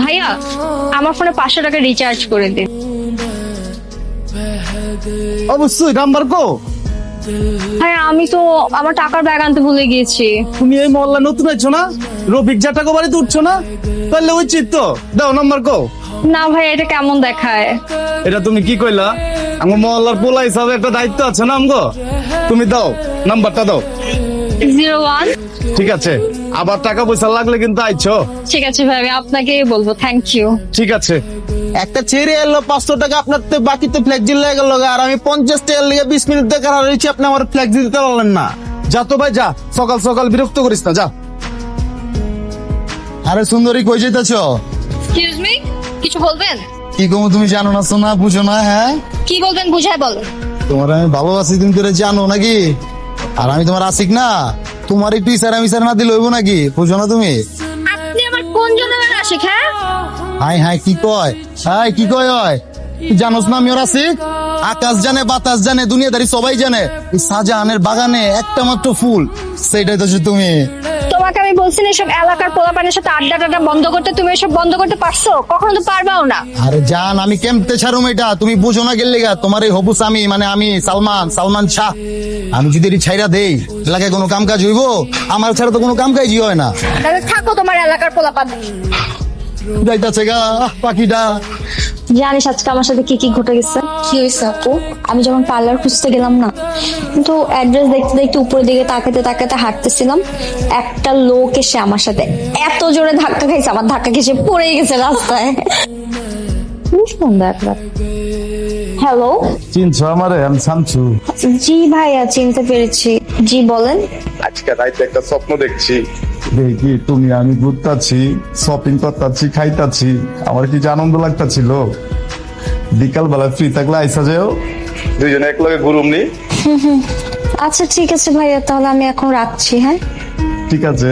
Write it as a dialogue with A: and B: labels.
A: ভাইয়া আমার ফোনে পাঁচশো টাকা রিচার্জ করে দিন।
B: অবশ্যই নাম্বার কো।
A: ভাইয়া আমি তো আমার টাকার ব্যাগ আনতে ভুলে গিয়েছি।
B: তুমি এই মহল্লা নতুন আছো না? রফিক জাটাকো বাড়িতে উঠছো না? তাহলে ওই চিত্ত দাও নাম্বার কো।
A: না ভাইয়া এটা কেমন দেখায়?
B: এটা তুমি কি কইলা? আমার মহল্লার পোলা হিসাবে একটা দায়িত্ব আছে না আমগো? তুমি দাও নাম্বারটা দাও।
A: জিরো ওয়ান
B: ঠিক আছে। আবার টাকা পয়সা লাগলে কিন্তু আইছো।
A: ঠিক আছে ভাই আমি আপনাকেই বলব থ্যাংক ইউ
B: ঠিক আছে।
C: একটা ছেড়ে এলো পাঁচশো টাকা আপনার তো বাকিতে ফ্লেক্সি লেগে গেল আর আমি পঞ্চাশ টাকা লেগে বিশ মিনিট দেখা রয়েছি আপনি আমার ফ্লেক্সি দিতে পারলেন না।
B: যা তো ভাই যা। সকাল সকাল বিরক্ত করিস না যা।
C: আরে সুন্দরী কই যেতেছ
A: এক্সকিউজ মি কিছু বলবেন?
C: কি কমু তুমি জানো না শোনা বুঝো না হ্যাঁ?
A: কি বলবেন বুঝায় বলেন
C: তোমার আমি ভালোবাসি তুমি করে জানো নাকি? আর আমি তোমার আসিক না? তোমার একটু ইসারা মিসারা না দিলে হইব নাকি? বুঝো না তুমি?
A: আপনি আমার কোন জনের আশিক হ্যাঁ?
C: হাই হাই কি কয়? হাই কি কয় হয়? জানোস না আমি ওর আকাশ জানে বাতাস জানে দুনিয়াদারি সবাই জানে। এই শাহজাহানের বাগানে একটা মাত্র ফুল সেটাই তো তুমি।
A: তোমাকে আমি বলছি না এসব এলাকার পোলাপানের সাথে আড্ডা টাড্ডা বন্ধ করতে তুমি এসব বন্ধ করতে পারছ? কখনো তো পারবাও না।
C: আরে জান আমি কেমতে ছাড়ুম এটা? তুমি বুঝো না গেলে গা তোমার এই হবু স্বামী মানে আমি সালমান সালমান শাহ। আমি যদি এটি ছাইরা দেই এলাকায় কোনো কাম কাজ হইব? আমার ছাড়া তো কোনো কাম কাজই হয় না।
A: তাহলে থাকো তোমার এলাকার পোলাপান।
C: যাইতাছে গা পাখিটা।
A: জানিস আজকে আমার সাথে কি কি ঘটে গেছে? কি হয়েছে আপু? আমি যখন পার্লার খুঁজতে গেলাম না কিন্তু অ্যাড্রেস দেখতে দেখতে উপরের দিকে তাকাতে তাকাতে হাঁটতেছিলাম একটা লোক এসে আমার সাথে এত জোরে ধাক্কা খাইছে আমার ধাক্কা খেসে পড়েই গেছে রাস্তায়। হ্যালো
B: চিনছো আমারে? আমি শামছু
A: জি ভাইয়া চিনতে পেরেছি। জি বলেন।
D: আজকে রাইতে একটা স্বপ্ন দেখছি।
B: দেখি তুমি আমি ঘুরতাছি শপিং করতাছি খাইতাছি। আমার কি আনন্দ লাগতাছিল? বিকাল বেলা ফ্রি থাকলে আইসা যেও।
D: দুইজনে এক লগে ঘুরুম নি।
A: আচ্ছা ঠিক আছে ভাইয়া তাহলে আমি এখন রাখছি হ্যাঁ?
B: ঠিক আছে।